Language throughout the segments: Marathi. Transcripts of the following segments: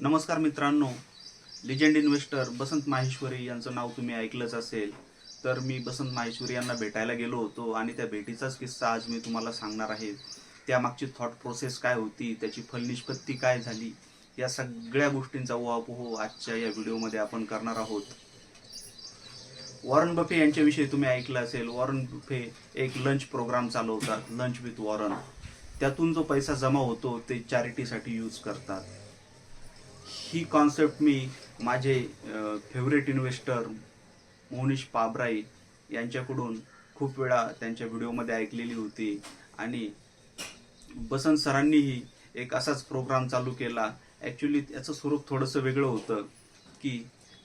नमस्कार मित्रांनो लिजेंड इन्व्हेस्टर बसंत माहेश्वरी यांचं नाव तुम्ही ऐकलंच असेल तर मी बसंत माहेश्वरी यांना भेटायला गेलो होतो आणि त्या भेटीचाच किस्सा आज मी तुम्हाला सांगणार आहे. त्यामागची थॉट प्रोसेस काय होती त्याची फलनिष्पत्ती काय झाली या सगळ्या गोष्टींचा ओहापोह आजच्या या व्हिडिओमध्ये आपण करणार आहोत. वॉरन बफे यांच्याविषयी तुम्ही ऐकलं असेल वॉरन बफे एक लंच प्रोग्राम चालवतात लंच विथ वॉरन त्यातून जो पैसा जमा होतो ते चॅरिटीसाठी यूज करतात. ही कॉन्सेप्ट मी माझे फेवरेट इन्व्हेस्टर मोनिश पाबराई यांच्याकडून खूप वेळा त्यांच्या व्हिडिओमध्ये ऐकलेली होती. आणि बसंत सरांनीही एक असाच प्रोग्राम चालू केला. ॲक्च्युली त्याचं स्वरूप थोडंसं वेगळं होतं की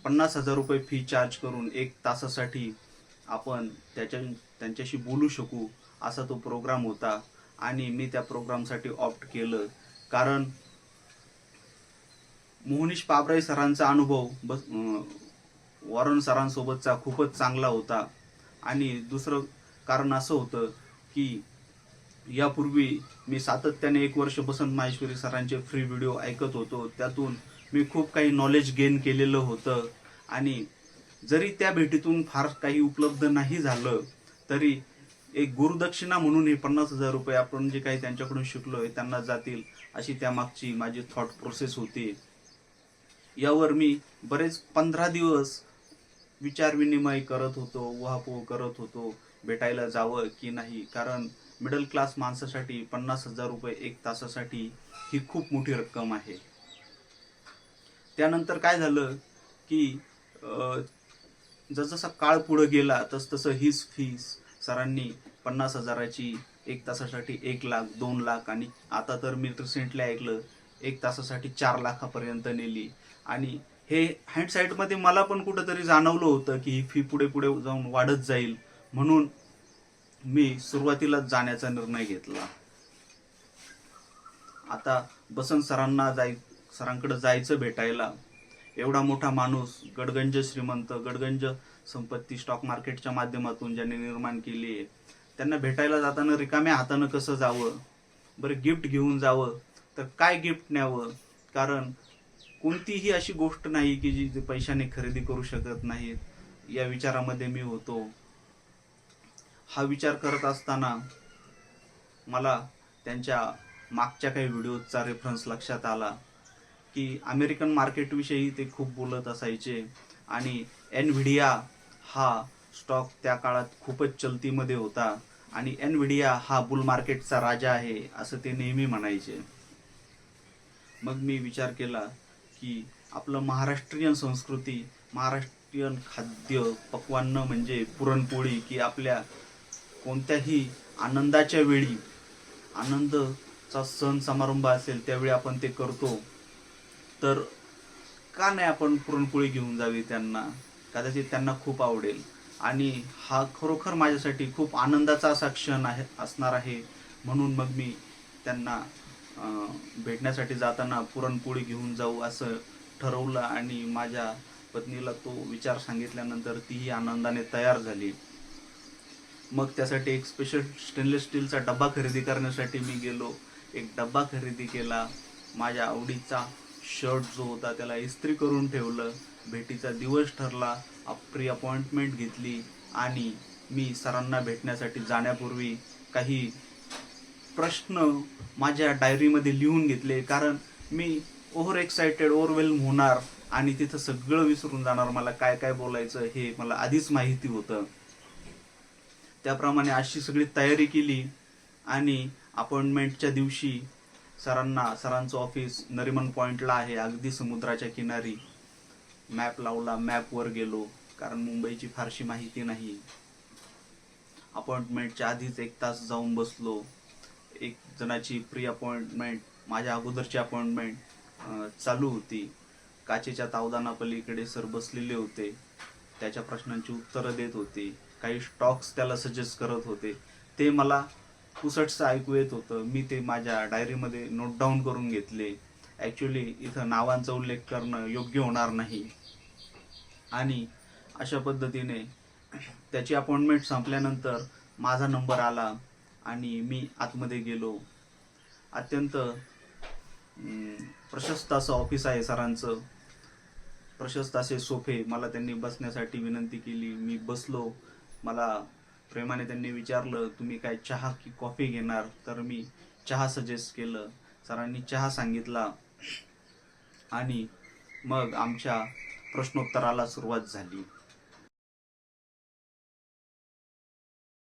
पन्नास हजार रुपये फी चार्ज करून एक तासासाठी आपण त्याच्या त्यांच्याशी बोलू शकू असा तो प्रोग्राम होता. आणि मी त्या प्रोग्रामसाठी ऑप्ट केलं. कारण मोहनीश पाबराई सरांचा अनुभव बस वॉरन सरांसोबतचा खूपच चांगला होता. आणि दुसरं कारण असं होतं की यापूर्वी मी सातत्याने एक वर्ष बसंत माहेश्वरी सरांचे फ्री व्हिडिओ ऐकत होतो. त्यातून मी खूप काही नॉलेज गेन केलेलं होतं. आणि जरी त्या भेटीतून फार काही उपलब्ध नाही झालं तरी एक गुरुदक्षिणा म्हणून हे पन्नास हजार रुपये आपण जे काही त्यांच्याकडून शिकलो आहे त्यांना जातील अशी त्यामागची माझी थॉट प्रोसेस होती. यावर मी बरेच पंधरा दिवस विचारविनिमय करत होतो उहापोह करत होतो भेटायला जावं की नाही? कारण मिडल क्लास माणसासाठी पन्नास हजार रुपये एक तासासाठी ही खूप मोठी रक्कम आहे. त्यानंतर काय झालं की अं, जसजसा काळ पुढे गेला तस तसं हीच फीस सरांनी पन्नास हजाराची एक तासासाठी एक लाख दोन लाख आणि आता तर मी रिसेंटली ऐकलं एक तासासाठी चार लाखापर्यंत नेली. आणि हे हँडसाईटमध्ये मला पण कुठंतरी जाणवलं होतं की ही फी पुढे पुढे जाऊन वाढत जाईल म्हणून मी सुरुवातीलाच जाण्याचा निर्णय घेतला. आता बसंत सरांना जाय सरांकडे जायचं भेटायला. एवढा मोठा माणूस गडगंज श्रीमंत गडगंज संपत्ती स्टॉक मार्केटच्या माध्यमातून ज्यांनी निर्माण केली आहे त्यांना भेटायला जाताना रिकाम्या हातानं कसं जावं? बरं गिफ्ट घेऊन जावं? तर काय गिफ्ट न्यावं? कारण कोणतीही अशी गोष्ट नाही की जी ते पैशाने खरेदी करू शकत नाहीत. या विचारामध्ये मी होतो. हा विचार करत असताना मला त्यांच्या मागच्या काही व्हिडिओचा रेफरन्स लक्षात आला की अमेरिकन मार्केटविषयी ते खूप बोलत असायचे आणि एनव्हिडिया हा स्टॉक त्या काळात खूपच चलतीमध्ये होता आणि एनव्हिडिया हा बुल मार्केटचा राजा आहे असं ते नेहमी म्हणायचे. मग मी विचार केला की आपलं महाराष्ट्रीयन संस्कृती महाराष्ट्रीयन खाद्य पक्वान्न म्हणजे पुरणपोळी की आपल्या कोणत्याही आनंदाच्या वेळी आनंदचा सण समारंभ असेल त्यावेळी आपण ते करतो. तर का नाही आपण पुरणपोळी घेऊन जावी त्यांना? कदाचित त्यांना खूप आवडेल. आणि हा खरोखर माझ्यासाठी खूप आनंदाचा असा क्षण आहे असणार आहे. म्हणून मग मी त्यांना भेटण्यासाठी जाताना पुरणपोळी घेऊन जाऊ असं ठरवलं आणि माझ्या पत्नीला तो विचार सांगितल्यानंतर तीही आनंदाने तयार झाली. मग त्यासाठी एक स्पेशल स्टेनलेस स्टीलचा डब्बा खरेदी करण्यासाठी मी गेलो. एक डब्बा खरेदी केला. माझ्या आवडीचा शर्ट जो होता त्याला इस्त्री करून ठेवलं. भेटीचा दिवस ठरला. प्री अपॉइंटमेंट घेतली आणि मी सरांना भेटण्यासाठी जाण्यापूर्वी काही प्रश्न माझ्या डायरीमध्ये लिहून घेतले. कारण मी ओव्हर एक्सायटेड ओव्हरवेल्म होणार आणि तिथं सगळं विसरून जाणार मला काय काय बोलायचं हे मला आधीच माहिती होतं. त्याप्रमाणे अशी सगळी तयारी केली आणि अपॉइंटमेंटच्या दिवशी सरांना सरांचं ऑफिस नरिमन पॉईंटला आहे अगदी समुद्राच्या किनारी मॅप लावला मॅपवर गेलो. कारण मुंबईची फारशी माहिती नाही. अपॉइंटमेंटच्या आधीच एक तास जाऊन बसलो. एक जणाची प्री अपॉइंटमेंट माझ्या अगोदरची अपॉइंटमेंट चालू होती. काचेच्या तावदाना पलीकडे सर बसलेले होते. त्याच्या प्रश्नांची उत्तरं देत होते. काही स्टॉक्स त्याला सजेस्ट करत होते. ते मला पुसटचं ऐकू येत होतं. मी ते माझ्या डायरीमध्ये नोट डाऊन करून घेतले. ॲक्च्युली इथं नावांचा उल्लेख करणं योग्य होणार नाही. आणि अशा पद्धतीने त्याची अपॉइंटमेंट संपल्यानंतर माझा नंबर आला. आणि मी आतमध्ये गेलो. अत्यंत प्रशस्त असं ऑफिस आहे सरांचं. प्रशस्त असे सोफे. मला त्यांनी बसण्यासाठी विनंती केली. मी बसलो. मला प्रेमाने त्यांनी विचारलं तुम्ही काय चहा की कॉफी घेणार? तर मी चहा सजेस्ट केलं. सरांनी चहा सांगितला. आणि मग आमच्या प्रश्नोत्तराला सुरुवात झाली.